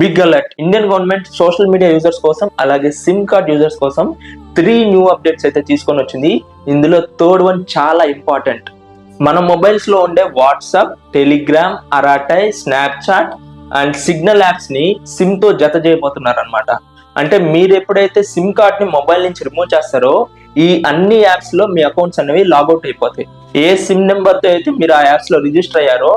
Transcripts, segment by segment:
Big alert Indian government social media users కోసం అలాగే SIM card users కోసం three new updates అయితే తీసుకొని వచ్చింది. ఇందులో థర్డ్ వన్ చాలా ఇంపార్టెంట్ మన మొబైల్స్లో ఉండే WhatsApp Telegram Arattai Snapchat and Signal యాప్స్ని సిమ్తో జత చేయబోతున్నారు అనమాట అంటే మీరు ఎప్పుడైతే సిమ్ కార్డ్ని మొబైల్ నుంచి రిమూవ్ చేస్తారో ఈ అన్ని యాప్స్లో మీ అకౌంట్స్ అనేవి లాగౌట్ అయిపోతాయి. ఏ సిమ్ నెంబర్తో అయితే మీరు ఆ యాప్స్లో రిజిస్టర్ అయ్యారో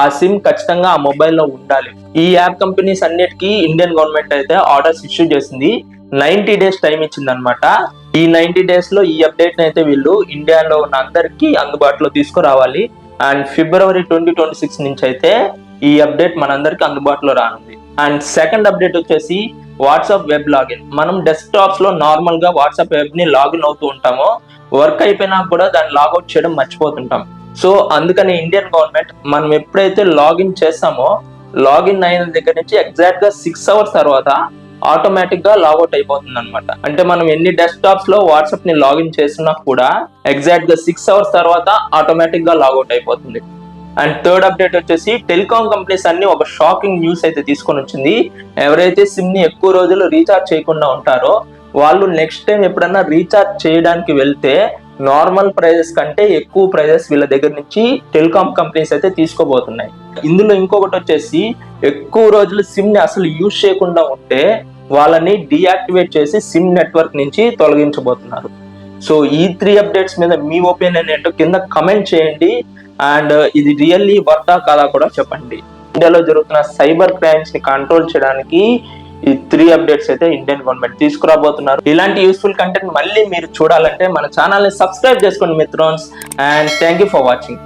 ఆ సిమ్ ఖచ్చితంగా ఆ మొబైల్లో ఉండాలి. ఈ యాప్ కంపెనీస్ అన్నిటికీ ఇండియన్ గవర్నమెంట్ అయితే ఆర్డర్స్ ఇష్యూ చేసింది. నైన్టీ డేస్ టైం ఇచ్చింది అనమాట ఈ నైన్టీ డేస్లో ఈ అప్డేట్ అయితే వీళ్ళు ఇండియాలో ఉన్న అందరికీ అందుబాటులో తీసుకురావాలి. And February twenty twenty six నుంచి అయితే ఈ అప్డేట్ మనందరికీ అందుబాటులో రానుంది. అండ్ సెకండ్ అప్డేట్ వచ్చేసి వాట్సాప్ వెబ్ లాగిన్. మనం డెస్క్టాప్స్లో నార్మల్గా వాట్సాప్ వెబ్ని లాగిన్ అవుతూ ఉంటామో వర్క్ అయిపోయినా కూడా దాన్ని లాగౌట్ చేయడం మర్చిపోతుంటాం. సో అందుకని ఇండియన్ గవర్నమెంట్ మనం ఎప్పుడైతే లాగిన్ చేస్తామో లాగిన్ అయిన దగ్గర నుంచి ఎగ్జాక్ట్గా సిక్స్ అవర్స్ తర్వాత ఆటోమేటిక్గా లాగౌట్ అయిపోతుంది అనమాట అంటే మనం ఎన్ని డెస్క్టాప్స్లో వాట్సాప్ని లాగిన్ చేసినా కూడా ఎగ్జాక్ట్గా సిక్స్ అవర్స్ తర్వాత ఆటోమేటిక్గా లాగౌట్ అయిపోతుంది. అండ్ థర్డ్ అప్డేట్ వచ్చేసి టెలికాం కంపెనీస్ అన్ని ఒక షాకింగ్ న్యూస్ అయితే తీసుకొని వచ్చింది. ఎవరైతే సిమ్ని ఎక్కువ రోజులు రీఛార్జ్ చేయకుండా ఉంటారో వాళ్ళు నెక్స్ట్ టైం ఎప్పుడన్నా రీఛార్జ్ చేయడానికి వెళ్తే నార్మల్ ప్రైజెస్ కంటే ఎక్కువ ప్రైజెస్ వీళ్ళ దగ్గర నుంచి టెలికాం కంపెనీస్ అయితే తీసుకోబోతున్నాయి. ఇందులో ఇంకొకటి వచ్చేసి ఎక్కువ రోజులు సిమ్ని అసలు యూజ్ చేయకుండా ఉంటే వాళ్ళని డీయాక్టివేట్ చేసి సిమ్ నెట్వర్క్ నుంచి తొలగించబోతున్నారు. సో ఈ త్రీ అప్డేట్స్ మీద మీ ఒపీనియన్ ఏంటో కింద కమెంట్ చేయండి. అండ్ ఇది రియల్లీ వర్తా కాదా కూడా చెప్పండి. ఇండియాలో జరుగుతున్న సైబర్ క్రైమ్స్ని కంట్రోల్ చేయడానికి ఈ త్రీ అప్డేట్స్ అయితే ఇండియన్ గవర్నమెంట్ తీసుకురాబోతున్నారు. ఇలాంటి యూస్ఫుల్ కంటెంట్ మళ్ళీ మీరు చూడాలంటే మన ఛానల్ని సబ్స్క్రైబ్ చేసుకోండి మిత్రోన్స్ and thank you for watching